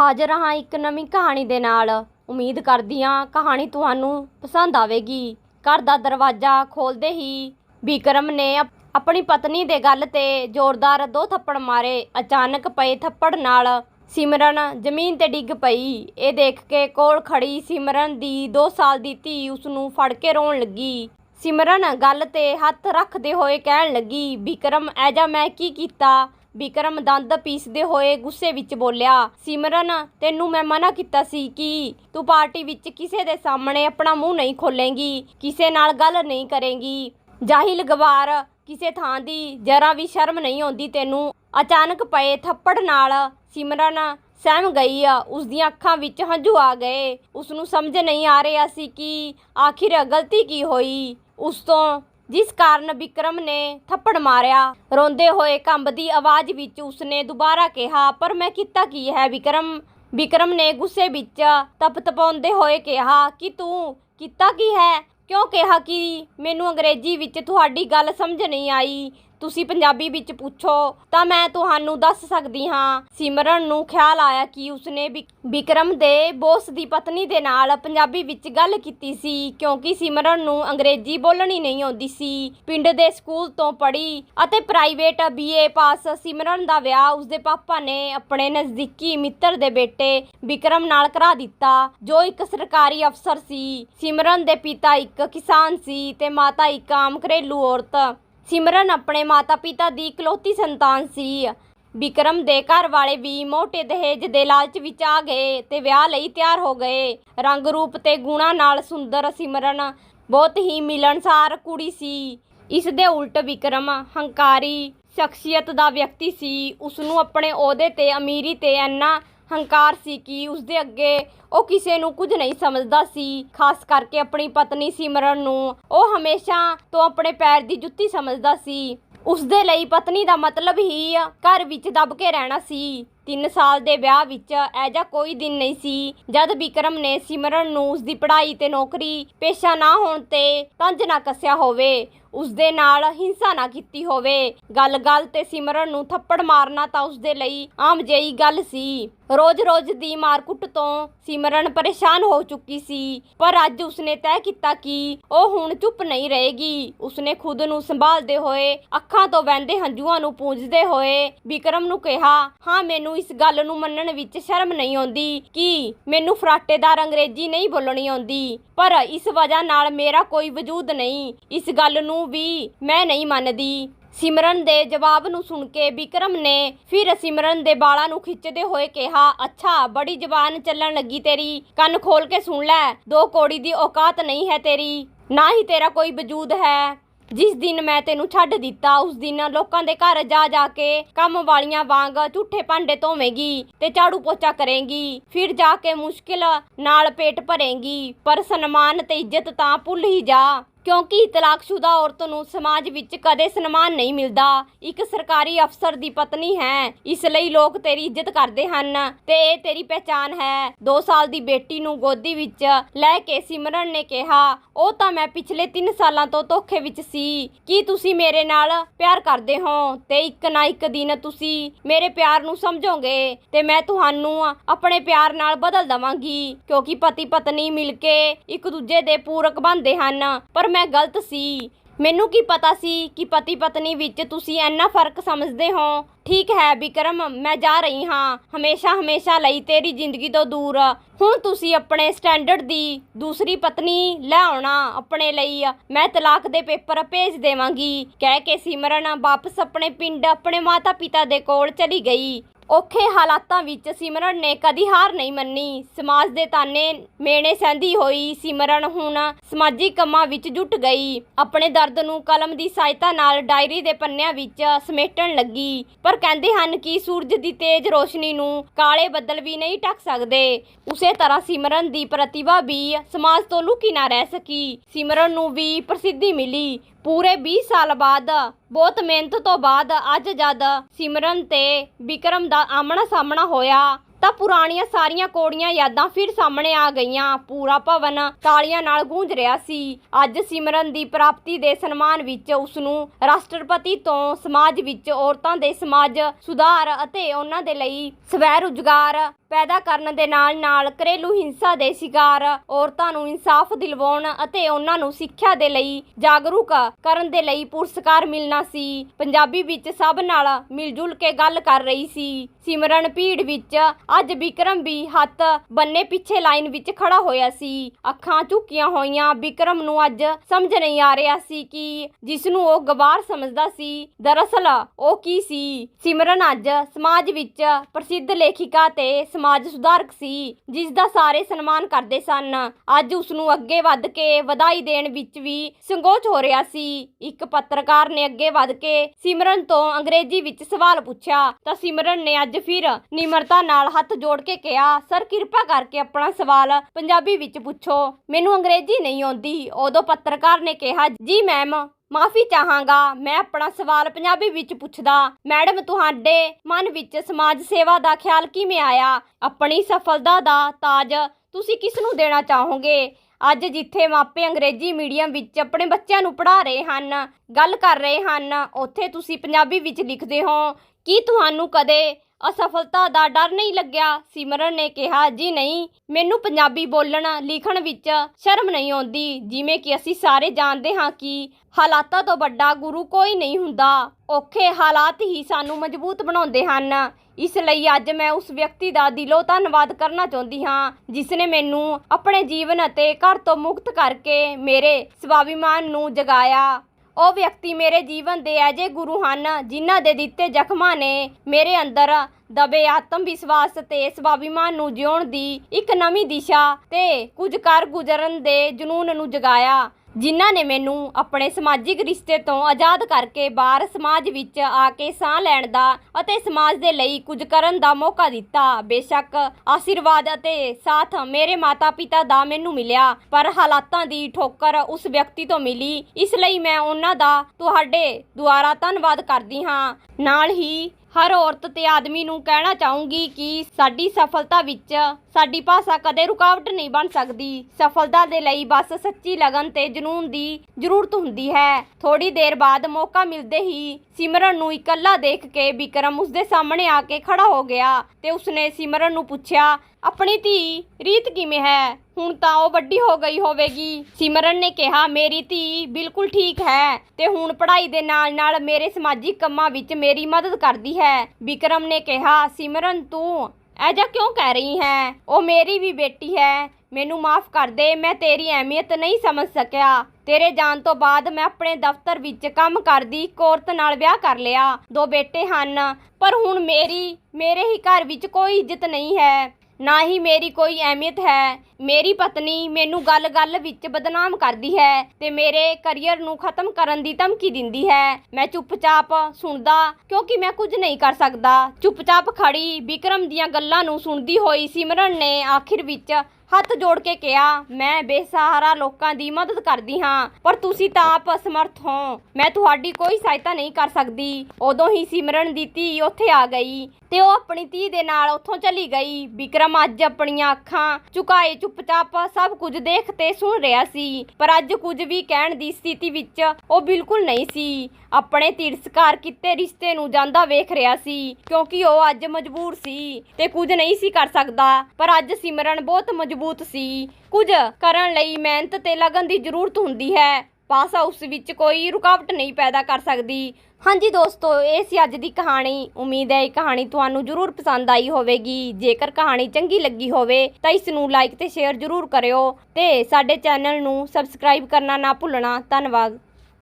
ਹਾਜ਼ਰ ਹਾਂ ਇੱਕ ਨਵੀਂ ਕਹਾਣੀ ਦੇ ਨਾਲ। ਉਮੀਦ ਕਰਦੀ ਹਾਂ ਕਹਾਣੀ ਤੁਹਾਨੂੰ ਪਸੰਦ ਆਵੇਗੀ। ਘਰ ਦਾ ਦਰਵਾਜ਼ਾ ਖੋਲਦੇ ਹੀ ਵਿਕਰਮ ਨੇ ਆਪਣੀ ਪਤਨੀ ਦੇ ਗੱਲ ਤੇ ਜ਼ੋਰਦਾਰ ਦੋ ਥੱਪੜ ਮਾਰੇ। ਅਚਾਨਕ ਪਏ ਥੱਪੜ ਨਾਲ ਸਿਮਰਨ ਜ਼ਮੀਨ ਤੇ ਡਿੱਗ ਪਈ। ਇਹ ਦੇਖ ਕੇ ਕੋਲ ਖੜੀ ਸਿਮਰਨ ਦੀ 2 ਸਾਲ ਦੀ ਧੀ ਉਸ ਨੂੰ ਫੜ ਕੇ ਰੋਣ ਲੱਗੀ। ਸਿਮਰਨ ਗੱਲ ਤੇ ਹੱਥ ਰੱਖਦੇ ਹੋਏ ਕਹਿਣ ਲੱਗੀ ਵਿਕਰਮ ਐਜਾ ਮੈਂ ਕੀ ਕੀਤਾ? ਵਿਕਰਮ ਦੰਦ ਪੀਸਦੇ ਹੋਏ ਗੁੱਸੇ ਵਿੱਚ ਬੋਲਿਆ, ਸਿਮਰਨ, ਤੈਨੂੰ ਮੈਂ ਮਨਾ ਕੀਤਾ ਸੀ ਕਿ ਤੂੰ ਪਾਰਟੀ ਵਿੱਚ ਕਿਸੇ ਦੇ ਸਾਹਮਣੇ ਆਪਣਾ ਮੂੰਹ ਨਹੀਂ ਖੋਲੇਂਗੀ ਕਿਸੇ ਨਾਲ ਗੱਲ ਨਹੀਂ ਕਰੇਂਗੀ। ਜਾਹਿਲ ਗਵਾਰ, ਕਿਸੇ ਥਾਂ ਦੀ ਜਰਾ ਵੀ ਸ਼ਰਮ ਨਹੀਂ ਆਉਂਦੀ ਤੈਨੂੰ। ਅਚਾਨਕ ਪਏ ਥੱਪੜ ਨਾਲ ਸਿਮਰਨ ਸਹਿਮ ਗਈ ਆ ਉਸ ਦੀਆਂ ਅੱਖਾਂ ਵਿੱਚ ਹੰਝੂ ਆ ਗਏ। ਉਸ ਨੂੰ ਸਮਝ ਨਹੀਂ ਆ ਰਿਹਾ ਸੀ ਕਿ ਆਖਿਰ ਗਲਤੀ ਕੀ ਹੋਈ। ਉਸ ਤੋਂ ਜਿਸ ਕਾਰਨ ਵਿਕਰਮ ਨੇ ਥੱਪੜ ਮਾਰਿਆ। ਰੋਂਦੇ ਹੋਏ ਕੰਬਦੀ ਆਵਾਜ਼ ਵਿੱਚ ਉਸਨੇ ਦੁਬਾਰਾ ਕਿਹਾ, ਪਰ ਮੈਂ ਕੀਤਾ ਕੀ ਹੈ, ਵਿਕਰਮ? ਵਿਕਰਮ ਨੇ ਗੁੱਸੇ ਵਿੱਚ ਤਪਤਪਾਉਂਦੇ ਹੋਏ ਕਿਹਾ, ਕਿ ਤੂੰ ਕੀਤਾ ਕੀ ਹੈ? ਕਿਉਂ ਕਿਹਾ ਕਿ ਮੈਨੂੰ ਅੰਗਰੇਜ਼ੀ ਵਿੱਚ ਤੁਹਾਡੀ ਗੱਲ ਸਮਝ ਨਹੀਂ ਆਈ? ਤੁਸੀਂ ਪੰਜਾਬੀ ਵਿੱਚ ਪੁੱਛੋ, ਤਾਂ ਮੈਂ ਤੁਹਾਨੂੰ ਦੱਸ ਸਕਦੀ ਹਾਂ, ਸਿਮਰਨ ਨੂੰ ਖਿਆਲ ਆਇਆ ਕਿ ਉਸਨੇ ਵਿਕ- ਵਿਕਰਮ ਦੇ ਬੋਸ ਦੀ ਪਤਨੀ ਦੇ ਨਾਲ ਪੰਜਾਬੀ ਵਿੱਚ ਗੱਲ ਕੀਤੀ ਸੀ, ਕਿਉਂਕਿ ਸਿਮਰਨ ਨੂੰ ਅੰਗਰੇਜ਼ੀ ਬੋਲਣੀ ਨਹੀਂ ਆਉਂਦੀ ਸੀ। ਪਿੰਡ ਦੇ ਸਕੂਲ ਤੋਂ ਪੜ੍ਹੀ ਅਤੇ ਪ੍ਰਾਈਵੇਟ ਬੀਏ ਪਾਸ ਸਿਮਰਨ ਦਾ ਵਿਆਹ ਉਸਦੇ ਪਾਪਾ ਨੇ ਆਪਣੇ ਨਜ਼ਦੀਕੀ ਮਿੱਤਰ ਦੇ ਬੇਟੇ ਵਿਕਰਮ ਨਾਲ ਕਰਾ ਦਿੱਤਾ, ਜੋ ਇੱਕ ਸਰਕਾਰੀ ਅਫਸਰ ਸੀ। ਸਿਮਰਨ ਦੇ ਪਿਤਾ ਇੱਕ ਕਿਸਾਨ ਸੀ ਤੇ ਮਾਤਾ ਇੱਕ ਆਮ ਘਰੇਲੂ ਔਰਤ। ਸਿਮਰਨ ਆਪਣੇ ਮਾਤਾ-ਪਿਤਾ ਦੀ ਇਕਲੌਤੀ ਸੰਤਾਨ ਸੀ। ਵਿਕਰਮ ਦੇ ਘਰ ਵਾਲੇ ਵੀ ਮੋਟੇ ਦਹੇਜ ਦੇ ਲਾਲਚ ਵਿੱਚ ਆ ਗਏ ਤੇ ਵਿਆਹ ਲਈ ਤਿਆਰ ਹੋ ਗਏ। ਰੰਗ ਰੂਪ ਤੇ ਗੁਣਾਂ ਨਾਲ ਸੁੰਦਰ ਸਿਮਰਨ ਬਹੁਤ ਹੀ ਮਿਲਣਸਾਰ ਕੁੜੀ ਸੀ। ਇਸ ਦੇ ਉਲਟ ਵਿਕਰਮ ਹੰਕਾਰੀ ਸ਼ਖਸੀਅਤ ਦਾ ਵਿਅਕਤੀ ਸੀ। ਉਸਨੂੰ ਆਪਣੇ ਅਹੁਦੇ ਤੇ ਅਮੀਰੀ ਤੇ ਇੰਨਾ ਹੰਕਾਰ ਸੀ ਕਿ ਉਸਦੇ ਅੱਗੇ ਉਹ ਕਿਸੇ ਨੂੰ ਕੁਝ ਨਹੀਂ ਸਮਝਦਾ ਸੀ। ਖਾਸ ਕਰਕੇ ਆਪਣੀ ਪਤਨੀ ਸਿਮਰਨ ਨੂੰ। ਉਹ ਹਮੇਸ਼ਾ ਤੋਂ ਆਪਣੇ ਪੈਰ ਦੀ ਜੁੱਤੀ ਸਮਝਦਾ ਸੀ। ਉਸਦੇ ਲਈ ਪਤਨੀ ਦਾ ਮਤਲਬ ਹੀ ਘਰ ਵਿੱਚ ਦਬ ਕੇ ਰਹਿਣਾ ਸੀ। 3 ਸਾਲ ਦੇ ਵਿਆਹ ਵਿੱਚ ਐਜਾ ਕੋਈ ਦਿਨ ਨਹੀਂ ਸੀ। ਜਦ ਵਿਕਰਮ ਨੇ ਸਿਮਰਨ ਨੂੰ ਉਸ ਦੀ ਪੜ੍ਹਾਈ ਤੇ ਨੌਕਰੀ ਪੇਸ਼ਾ ਨਾ ਹੋਣ ਤੇ ਤੰਜ ਨਾ ਕੱਸਿਆ ਹੋਵੇ ਉਸ ਦੇ ਨਾਲ ਹਿੰਸਾ ਨਾ ਕੀਤੀ ਹੋਵੇ, ਗੱਲ-ਗੱਲ ਤੇ ਸਿਮਰਨ ਨੂੰ ਥੱਪੜ ਮਾਰਨਾ ਤਾਂ ਉਸ ਦੇ ਲਈ ਆਮ ਜਿਹੀ ਗੱਲ ਸੀ। ਰੋਜ਼-ਰੋਜ਼ ਦੀ ਮਾਰਕੁੱਟ ਤੋਂ ਸਿਮਰਨ ਪਰੇਸ਼ਾਨ ਹੋ ਚੁੱਕੀ ਸੀ, ਪਰ ਅੱਜ ਉਸਨੇ ਤੈਅ ਕੀਤਾ ਕਿ ਉਹ ਹੁਣ ਚੁੱਪ ਨਹੀਂ ਰਹੇਗੀ। ਉਸਨੇ ਖੁਦ ਨੂੰ ਸੰਭਾਲਦੇ ਹੋਏ ਅੱਖਾਂ ਤੋਂ ਵਹਿੰਦੇ ਹੰਝੂਆਂ ਨੂੰ ਪੂੰਝਦੇ ਹੋਏ ਵਿਕਰਮ ਨੂੰ ਕਿਹਾ, ਹਾਂ, ਮੈਨੂੰ ਇਸ ਗੱਲ ਨੂੰ ਮੰਨਣ ਵਿੱਚ ਸ਼ਰਮ ਨਹੀਂ ਆਉਂਦੀ ਕਿ ਮੈਨੂੰ ਫਰਾਟੇਦਾਰ ਅੰਗਰੇਜ਼ੀ ਨਹੀਂ ਬੋਲਣੀ ਆਉਂਦੀ। ਪਰ ਇਸ ਵਜ੍ਹਾ ਨਾਲ ਮੇਰਾ ਕੋਈ ਵਜੂਦ ਨਹੀਂ। ਇਸ ਗੱਲ ਨੂੰ ਵੀ ਮੈਂ ਨਹੀਂ ਮੰਨਦੀ। ਸਿਮਰਨ ਦੇ ਜਵਾਬ ਨੂੰ ਸੁਣ ਕੇ ਵਿਕਰਮ ਨੇ ਫਿਰ ਸਿਮਰਨ ਦੇ ਬਾਲਾਂ ਨੂੰ ਖਿੱਚਦੇ ਹੋਏ ਕਿਹਾ, ਅੱਛਾ, ਬੜੀ ਜ਼ਬਾਨ ਚੱਲਣ ਲੱਗੀ ਤੇਰੀ। ਕੰਨ ਖੋਲ ਕੇ ਸੁਣ ਲੈ। ਦੋ ਕੋੜੀ ਦੀ ਔਕਾਤ ਨਹੀਂ ਹੈ ਤੇਰੀ। ਨਾ ਹੀ ਤੇਰਾ ਕੋਈ ਵਜੂਦ ਹੈ। ਜਿਸ ਦਿਨ ਮੈਂ ਤੈਨੂੰ ਛੱਡ ਦਿੱਤਾ, ਉਸ ਦਿਨ ਲੋਕਾਂ ਦੇ ਘਰ ਜਾ ਜਾ ਕੇ ਕੰਮ ਵਾਲੀਆਂ ਵਾਂਗ ਝੂਠੇ ਭਾਂਡੇ ਧੋਵੇਂਗੀ ਤੇ ਝਾੜੂ ਪੋਚਾ ਕਰੇਂਗੀ। ਫਿਰ ਜਾ ਕੇ ਮੁਸ਼ਕਿਲ ਨਾਲ ਪੇਟ ਭਰੇਂਗੀ, ਪਰ ਸਨਮਾਨ ਤੇ ਇੱਜ਼ਤ ਤਾਂ ਭੁੱਲ ਹੀ ਜਾ। ਕਿਉਂਕਿ ਤਲਾਕਸ਼ੁਦਾ ਔਰਤ ਨੂੰ ਸਮਾਜ ਵਿੱਚ ਕਦੇ ਸਨਮਾਨ ਨਹੀਂ ਮਿਲਦਾ। ਇੱਕ ਸਰਕਾਰੀ ਅਫਸਰ ਦੀ ਪਤਨੀ ਹੈ। ਇਸ ਲਈ ਲੋਕ ਤੇਰੀ ਇੱਜ਼ਤ ਕਰਦੇ ਹਨ ਤੇ ਇਹ ਤੇਰੀ ਪਹਿਚਾਨ ਹੈ। 2 ਸਾਲ ਦੀ ਬੇਟੀ ਨੂੰ ਗੋਦੀ ਵਿੱਚ ਲੈ ਕੇ ਸਿਮਰਨ ਨੇ ਕਿਹਾ, ਉਹ ਤਾਂ ਮੈਂ ਪਿਛਲੇ 3 ਸਾਲਾਂ ਤੋਂ ਧੋਖੇ ਵਿੱਚ ਸੀ। ਕੀ ਤੁਸੀਂ ਮੇਰੇ ਨਾਲ ਪਿਆਰ ਕਰਦੇ ਹੋ? ਤੇ ਇੱਕ ਨਾ ਇੱਕ ਦਿਨ ਤੁਸੀਂ ਮੇਰੇ ਪਿਆਰ ਨੂੰ ਸਮਝੋਗੇ ਤੇ ਮੈਂ ਤੁਹਾਨੂੰ ਆਪਣੇ ਪਿਆਰ ਨਾਲ ਬਦਲ ਦਵਾਂਗੀ। ਕਿਉਂਕਿ ਪਤੀ ਪਤਨੀ ਮਿਲ ਕੇ ਇੱਕ ਦੂਜੇ ਦੇ ਪੂਰਕ ਬਣਦੇ ਹਨ। ਪਰ ਮੈਂ ਗਲਤ ਸੀ? ਮੈਨੂੰ ਕੀ ਪਤਾ ਸੀ ਕਿ ਪਤੀ ਪਤਨੀ ਵਿੱਚ ਤੁਸੀਂ ਇੰਨਾ ਫ਼ਰਕ ਸਮਝਦੇ ਹੋ? ਠੀਕ ਹੈ ਵਿਕਰਮ, ਮੈਂ ਜਾ ਰਹੀ ਹਾਂ। ਹਮੇਸ਼ਾ ਹਮੇਸ਼ਾ ਲਈ ਤੇਰੀ ਜ਼ਿੰਦਗੀ ਤੋਂ ਦੂਰ। ਹੁਣ ਤੁਸੀਂ ਆਪਣੇ ਸਟੈਂਡਰਡ ਦੀ ਦੂਸਰੀ ਪਤਨੀ ਲੈ ਆਉਣਾ ਆਪਣੇ ਲਈ। ਮੈਂ ਤਲਾਕ ਦੇ ਪੇਪਰ ਭੇਜ ਦੇਵਾਂਗੀ। ਕਹਿ ਕੇ ਸਿਮਰਨ ਵਾਪਸ ਆਪਣੇ ਪਿੰਡ, ਆਪਣੇ ਮਾਤਾ ਪਿਤਾ ਦੇ ਕੋਲ ਚਲੀ ਗਈ। ਔਖੇ ਹਾਲਾਤਾਂ ਵਿੱਚ ਸਿਮਰਨ ਨੇ ਕਦੀ ਹਾਰ ਨਹੀਂ ਮੰਨੀ। ਸਮਾਜ ਦੇ ਤਾਨੇ ਮੇਣੇ ਸਹਿੰਦੀ ਹੋਈ ਸਿਮਰਨ ਹੁਣ ਸਮਾਜਿਕ ਕੰਮਾਂ ਵਿੱਚ ਜੁਟ ਗਈ। ਆਪਣੇ ਦਰਦ ਨੂੰ ਕਲਮ ਦੀ ਸਹਾਇਤਾ ਨਾਲ ਡਾਇਰੀ ਦੇ ਪੰਨਿਆਂ ਵਿੱਚ ਸਮੇਟਣ ਲੱਗੀ। ਪਰ ਕਹਿੰਦੇ ਹਨ ਕਿ ਸੂਰਜ ਦੀ ਤੇਜ਼ ਰੋਸ਼ਨੀ ਨੂੰ ਕਾਲੇ ਬੱਦਲ ਵੀ ਨਹੀਂ ਢੱਕ ਸਕਦੇ। ਉਸੇ ਤਰ੍ਹਾਂ ਸਿਮਰਨ ਦੀ ਪ੍ਰਤਿਭਾ ਵੀ ਸਮਾਜ ਤੋਂ ਲੁਕੀ ਨਾ ਰਹਿ ਸਕੀ। ਸਿਮਰਨ ਨੂੰ ਵੀ ਪ੍ਰਸਿੱਧੀ ਮਿਲੀ। ਪੂਰੇ 20 ਸਾਲ ਬਾਅਦ, ਬਹੁਤ ਮਿਹਨਤ ਤੋਂ ਬਾਅਦ ਅੱਜ ਜਦ ਸਿਮਰਨ ਤੇ ਵਿਕਰਮ ਦਾ ਆਮਣਾ ਸਾਹਮਣਾ ਹੋਇਆ, ਤਾਂ ਪੁਰਾਣੀਆਂ ਸਾਰੀਆਂ ਕੋੜੀਆਂ ਯਾਦਾਂ ਫਿਰ ਸਾਹਮਣੇ ਆ ਗਈਆਂ। ਪੂਰਾ ਭਵਨ ਤਾਲੀਆਂ ਨਾਲ ਗੂੰਜ ਰਿਹਾ ਸੀ। ਅੱਜ ਸਿਮਰਨ ਦੀ ਪ੍ਰਾਪਤੀ ਦੇ ਸਨਮਾਨ ਵਿੱਚ ਉਸ ਨੂੰ ਰਾਸ਼ਟਰਪਤੀ ਤੋਂ ਸਮਾਜ ਵਿੱਚ ਔਰਤਾਂ ਦੇ ਸਮਾਜ ਸੁਧਾਰ ਅਤੇ ਉਹਨਾਂ ਦੇ ਲਈ ਸਵੈ ਰੁਜ਼ਗਾਰ ਪੈਦਾ ਕਰਨ ਦੇ ਨਾਲ ਨਾਲ ਘਰੇਲੂ ਹਿੰਸਾ ਦੇ ਸ਼ਿਕਾਰ, ਔਰਤਾਂ ਨੂੰ ਇਨਸਾਫ ਦਿਲਵਾਉਣ ਅਤੇ ਉਹਨਾਂ ਨੂੰ ਸਿੱਖਿਆ ਦੇ ਲਈ ਜਾਗਰੂਕ ਕਰਨ ਦੇ ਲਈ ਪੁਰਸਕਾਰ ਮਿਲਣਾ ਸੀ। ਪੰਜਾਬੀ ਵਿੱਚ ਸਭ ਨਾਲ ਮਿਲ ਜੁਲ ਕੇ ਗੱਲ ਕਰ ਰਹੀ ਸੀ। ਸਿਮਰਨ ਭੀੜ ਵਿੱਚ ਅੱਜ ਵਿਕਰਮ ਵੀ ਹੱਥ ਬੰਨੇ ਪਿੱਛੇ ਲਾਈਨ ਵਿੱਚ ਖੜਾ ਹੋਇਆ ਸੀ। ਅੱਖਾਂ ਝੁਕੀਆਂ ਹੋਈਆਂ ਵਿਕਰਮ ਨੂੰ ਅੱਜ ਸਮਝ ਨਹੀਂ ਆ ਰਿਹਾ ਸੀ ਕਿ ਜਿਸ ਨੂੰ ਉਹ ਗਵਾਰ ਸਮਝਦਾ ਸੀ, ਦਰਅਸਲ ਉਹ ਕੀ ਸੀ। ਸਿਮਰਨ ਅੱਜ ਸਮਾਜ ਵਿੱਚ ਪ੍ਰਸਿੱਧ ਲੇਖਿਕਾ ਤੇ ਸਮਾਜ ਸੁਧਾਰਕ ਸੀ, ਜਿਸ ਦਾ ਸਾਰੇ ਸਨਮਾਨ ਕਰਦੇ ਸਨ। ਅੱਜ ਉਸ ਨੂੰ ਅੱਗੇ ਵੱਧ ਕੇ ਵਧਾਈ ਦੇਣ ਵਿੱਚ ਵੀ ਸੰਕੋਚ ਹੋ ਰਿਹਾ ਸੀ। ਇੱਕ ਪੱਤਰਕਾਰ ਨੇ ਅੱਗੇ ਵੱਧ ਕੇ ਸਿਮਰਨ ਤੋਂ ਅੰਗਰੇਜ਼ੀ ਵਿੱਚ ਸਵਾਲ ਪੁੱਛਿਆ, ਤਾਂ ਸਿਮਰਨ ਨੇ ਅੱਜ ਫਿਰ ਨਿਮਰਤਾ ਨਾਲ ਹੱਥ ਜੋੜ ਕੇ ਕਿਹਾ, ਸਰ, ਕਿਰਪਾ ਕਰਕੇ ਆਪਣਾ ਸਵਾਲ ਪੰਜਾਬੀ ਵਿੱਚ ਪੁੱਛੋ। ਮੈਨੂੰ ਅੰਗਰੇਜ਼ੀ ਨਹੀਂ ਆਉਂਦੀ, ਉਦੋਂ ਪੱਤਰਕਾਰ ਨੇ ਕਿਹਾ, ਜੀ, ਮੈਮ ਮਾਫੀ ਚਾਹਾਂਗਾ। ਮੈਂ ਆਪਣਾ ਸਵਾਲ ਪੰਜਾਬੀ ਵਿੱਚ ਪੁੱਛਦਾ। ਮੈਡਮ, ਤੁਹਾਡੇ ਮਨ ਵਿੱਚ ਸਮਾਜ ਸੇਵਾ ਦਾ ਖਿਆਲ ਕਿਵੇਂ ਆਇਆ? ਆਪਣੀ ਸਫਲਤਾ ਦਾ ਤਾਜ ਤੁਸੀਂ ਕਿਸ ਨੂੰ ਦੇਣਾ ਚਾਹੋਗੇ? ਅੱਜ ਜਿੱਥੇ ਮਾਪੇ ਅੰਗਰੇਜ਼ੀ ਮੀਡੀਅਮ ਵਿੱਚ ਆਪਣੇ ਬੱਚਿਆਂ ਨੂੰ ਪੜ੍ਹਾ ਰਹੇ ਹਨ, ਗੱਲ ਕਰ ਰਹੇ ਹਨ, ਉੱਥੇ ਤੁਸੀਂ ਪੰਜਾਬੀ ਵਿੱਚ ਲਿਖਦੇ ਹੋ। ਕੀ ਤੁਹਾਨੂੰ ਕਦੇ ਅਸਫਲਤਾ ਦਾ ਡਰ ਨਹੀਂ ਲੱਗਿਆ? ਸਿਮਰਨ ਨੇ ਕਿਹਾ, ਜੀ ਨਹੀਂ, ਮੈਨੂੰ ਪੰਜਾਬੀ ਬੋਲਣ, ਲਿਖਣ ਵਿੱਚ ਸ਼ਰਮ ਨਹੀਂ ਆਉਂਦੀ। ਜਿਵੇਂ ਕਿ ਅਸੀਂ ਸਾਰੇ ਜਾਣਦੇ ਹਾਂ ਕਿ ਹਾਲਾਤਾਂ ਤੋਂ ਵੱਡਾ ਗੁਰੂ ਕੋਈ ਨਹੀਂ ਹੁੰਦਾ। ਔਖੇ ਹਾਲਾਤ ਹੀ ਸਾਨੂੰ ਮਜ਼ਬੂਤ ਬਣਾਉਂਦੇ ਹਨ। ਇਸ ਲਈ ਅੱਜ ਮੈਂ ਉਸ ਵਿਅਕਤੀ ਦਾ ਦਿਲੋਂ ਧੰਨਵਾਦ ਕਰਨਾ ਚਾਹੁੰਦੀ ਹਾਂ, ਜਿਸ ਨੇ ਮੈਨੂੰ ਆਪਣੇ ਜੀਵਨ ਅਤੇ ਘਰ ਤੋਂ ਮੁਕਤ ਕਰਕੇ ਮੇਰੇ ਸਵਾਭਿਮਾਨ ਨੂੰ ਜਗਾਇਆ। ਉਹ ਵਿਅਕਤੀ ਮੇਰੇ ਜੀਵਨ ਦੇ ਐਜੇ ਗੁਰੂ ਹਨ, ਜਿਨ੍ਹਾਂ ਦੇ ਦਿੱਤੇ ਜ਼ਖਮਾਂ ਨੇ ਮੇਰੇ ਅੰਦਰ ਦਬੇ ਆਤਮ ਵਿਸ਼ਵਾਸ ਤੇ ਸਵਾਭਿਮਾਨ ਨੂੰ ਜਿਉਣ ਦੀ ਇੱਕ ਨਵੀਂ ਦਿਸ਼ਾ ਤੇ ਕੁਝ ਕਰ ਗੁਜ਼ਰਨ ਦੇ ਜਨੂਨ ਨੂੰ ਜਗਾਇਆ। ਜਿਨ੍ਹਾਂ ਨੇ ਮੈਨੂੰ ਆਪਣੇ ਸਮਾਜਿਕ ਰਿਸ਼ਤੇ ਤੋਂ ਆਜ਼ਾਦ ਕਰਕੇ ਬਾਹਰ ਸਮਾਜ ਵਿੱਚ ਆ ਕੇ ਸਾਹ ਲੈਣ ਦਾ ਅਤੇ ਸਮਾਜ ਦੇ ਲਈ ਕੁਝ ਕਰਨ ਦਾ ਮੌਕਾ ਦਿੱਤਾ। ਬੇਸ਼ੱਕ ਆਸ਼ੀਰਵਾਦ ਅਤੇ ਸਾਥ ਮੇਰੇ ਮਾਤਾ-ਪਿਤਾ ਦਾ ਮੈਨੂੰ ਮਿਲਿਆ, ਪਰ ਹਾਲਾਤਾਂ ਦੀ ਠੋਕਰ ਉਸ ਵਿਅਕਤੀ ਤੋਂ ਮਿਲੀ। ਇਸ ਲਈ ਮੈਂ ਉਹਨਾਂ ਦਾ ਤੁਹਾਡੇ ਦੁਆਰਾ ਧੰਨਵਾਦ ਕਰਦੀ ਹਾਂ। ਨਾਲ ਹੀ ਹਰ ਔਰਤ ਤੇ ਆਦਮੀ ਨੂੰ ਕਹਿਣਾ ਚਾਹੂੰਗੀ ਕਿ ਸਾਡੀ ਸਫਲਤਾ ਵਿੱਚ ਸਾਡੀ ਭਾਸ਼ਾ ਕਦੇ ਰੁਕਾਵਟ ਨਹੀਂ ਬਣ ਸਕਦੀ। ਸਫਲਤਾ ਦੇ ਲਈ ਬਸ ਸੱਚੀ ਲਗਨ ਤੇ ਜਨੂਨ ਦੀ ਜ਼ਰੂਰਤ ਹੁੰਦੀ ਹੈ। ਥੋੜੀ ਦੇਰ ਬਾਅਦ ਮੌਕਾ ਮਿਲਦੇ ਹੀ ਸਿਮਰਨ ਨੂੰ ਇਕੱਲਾ ਦੇਖ ਕੇ ਵਿਕਰਮ ਉਸਦੇ ਸਾਹਮਣੇ ਆ ਕੇ ਖੜਾ ਹੋ ਗਿਆ ਤੇ ਉਸਨੇ ਸਿਮਰਨ ਨੂੰ ਪੁੱਛਿਆ, ਆਪਣੀ ਧੀ, ਰੀਤ ਕਿਵੇਂ ਹੈ? ਹੁਣ ਤਾਂ ਉਹ ਵੱਡੀ ਹੋ ਗਈ ਹੋਵੇਗੀ। ਸਿਮਰਨ ਨੇ ਕਿਹਾ, ਮੇਰੀ ਧੀ ਬਿਲਕੁਲ ਠੀਕ ਹੈ ਤੇ ਹੁਣ ਪੜ੍ਹਾਈ ਦੇ ਨਾਲ-ਨਾਲ ਮੇਰੇ ਸਮਾਜਿਕ ਕੰਮਾਂ ਵਿੱਚ ਮੇਰੀ ਮਦਦ ਕਰਦੀ ਹੈ। ਵਿਕਰਮ ਨੇ ਕਿਹਾ, ਸਿਮਰਨ, ਤੂੰ ਐਜਾ ਕਿਉਂ ਕਹਿ ਰਹੀ ਹੈ? ਉਹ ਮੇਰੀ ਵੀ ਬੇਟੀ ਹੈ। ਮੈਨੂੰ ਮਾਫ ਕਰ ਦੇ, ਮੈਂ ਤੇਰੀ ਅਹਿਮੀਅਤ ਨਹੀਂ ਸਮਝ ਸਕਿਆ। ਤੇਰੇ ਜਾਣ ਤੋਂ ਬਾਅਦ ਮੈਂ ਆਪਣੇ ਦਫ਼ਤਰ ਵਿੱਚ ਕੰਮ ਕਰਦੀ ਇੱਕ ਔਰਤ ਨਾਲ ਵਿਆਹ ਕਰ ਲਿਆ। ਦੋ ਬੇਟੇ ਹਨ, ਪਰ ਹੁਣ ਮੇਰੀ, ਮੇਰੇ ਹੀ ਘਰ ਵਿੱਚ ਕੋਈ ਇੱਜ਼ਤ ਨਹੀਂ ਹੈ। ਨਾ ਹੀ ਮੇਰੀ ਕੋਈ ਅਹਿਮੀਅਤ ਹੈ। ਮੇਰੀ ਪਤਨੀ ਮੈਨੂੰ ਗੱਲ-ਗੱਲ ਵਿੱਚ ਬਦਨਾਮ ਕਰਦੀ ਹੈ ਤੇ ਮੇਰੇ ਕੈਰੀਅਰ ਨੂੰ ਖਤਮ ਕਰਨ ਦੀ ਧਮਕੀ ਦਿੰਦੀ ਹੈ। ਮੈਂ ਚੁੱਪਚਾਪ ਸੁਣਦਾ, ਕਿਉਂਕਿ ਮੈਂ ਕੁਝ ਨਹੀਂ ਕਰ ਸਕਦਾ। ਚੁੱਪਚਾਪ ਖੜੀ ਵਿਕਰਮ ਦੀਆਂ ਗੱਲਾਂ ਨੂੰ ਸੁਣਦੀ ਹੋਈ ਸਿਮਰਨ ਨੇ ਆਖਿਰ ਵਿੱਚ ਹੱਥ ਜੋੜ ਕੇ ਕਿਹਾ, ਮੈਂ ਬੇਸਹਾਰਾ ਲੋਕਾਂ ਦੀ ਮਦਦ ਕਰਦੀ ਹਾਂ, ਪਰ ਤੁਸੀਂ ਤਾਂ ਆਪ ਅਸਮਰਥ ਹੋ। ਮੈਂ ਤੁਹਾਡੀ ਕੋਈ ਸਹਾਇਤਾ ਨਹੀਂ ਕਰ ਸਕਦੀ। ਉਦੋਂ ਹੀ ਸਿਮਰਨ ਦੀ ਧੀ ਉੱਥੇ ਆ ਗਈ ਤੇ ਉਹ ਆਪਣੀ ਧੀ ਦੇ ਨਾਲ ਉੱਥੋਂ ਚਲੀ ਗਈ। ਵਿਕਰਮ ਅੱਜ ਆਪਣੀਆਂ ਅੱਖਾਂ ਝੁਕਾਏ ਚੁੱਪਚਾਪ ਸਭ ਕੁਝ ਦੇਖ ਤੇ ਸੁਣ ਰਿਹਾ ਸੀ, ਪਰ ਅੱਜ ਕੁਝ ਵੀ ਕਹਿਣ ਦੀ ਸਥਿਤੀ ਵਿੱਚ ਉਹ ਬਿਲਕੁਲ ਨਹੀਂ ਸੀ। ਆਪਣੇ ਤਿਰਸਕਾਰ ਕੀਤੇ ਰਿਸ਼ਤੇ ਨੂੰ ਜਾਂਦਾ ਵੇਖ ਰਿਹਾ ਸੀ, ਕਿਉਂਕਿ ਉਹ ਅੱਜ ਮਜਬੂਰ ਸੀ ਤੇ ਕੁਝ ਨਹੀਂ ਸੀ ਕਰ ਸਕਦਾ। ਪਰ ਅੱਜ ਸਿਮਰਨ ਬਹੁਤ ਮਜ਼ਬੂਤ ਸੀ। ਕੁਝ ਕਰਨ ਲਈ ਮਿਹਨਤ ਤੇ ਲਗਨ ਦੀ ਜ਼ਰੂਰਤ ਹੁੰਦੀ ਹੈ। ਪਾਸਾ ਉਸ ਵਿੱਚ ਕੋਈ ਰੁਕਾਵਟ ਨਹੀਂ ਪੈਦਾ ਕਰ ਸਕਦੀ। ਹਾਂਜੀ ਦੋਸਤੋ, ਇਹ ਸੀ ਅੱਜ ਦੀ ਕਹਾਣੀ। ਉਮੀਦ ਹੈ ਇਹ ਕਹਾਣੀ ਤੁਹਾਨੂੰ ਜ਼ਰੂਰ ਪਸੰਦ ਆਈ ਹੋਵੇਗੀ। ਜੇਕਰ ਕਹਾਣੀ ਚੰਗੀ ਲੱਗੀ ਹੋਵੇ, ਤਾਂ ਇਸ ਨੂੰ ਲਾਈਕ ਤੇ ਸ਼ੇਅਰ ਜ਼ਰੂਰ ਕਰਿਓ ਤੇ ਸਾਡੇ ਚੈਨਲ ਨੂੰ ਸਬਸਕ੍ਰਾਈਬ ਕਰਨਾ ਨਾ ਭੁੱਲਣਾ। ਧੰਨਵਾਦ।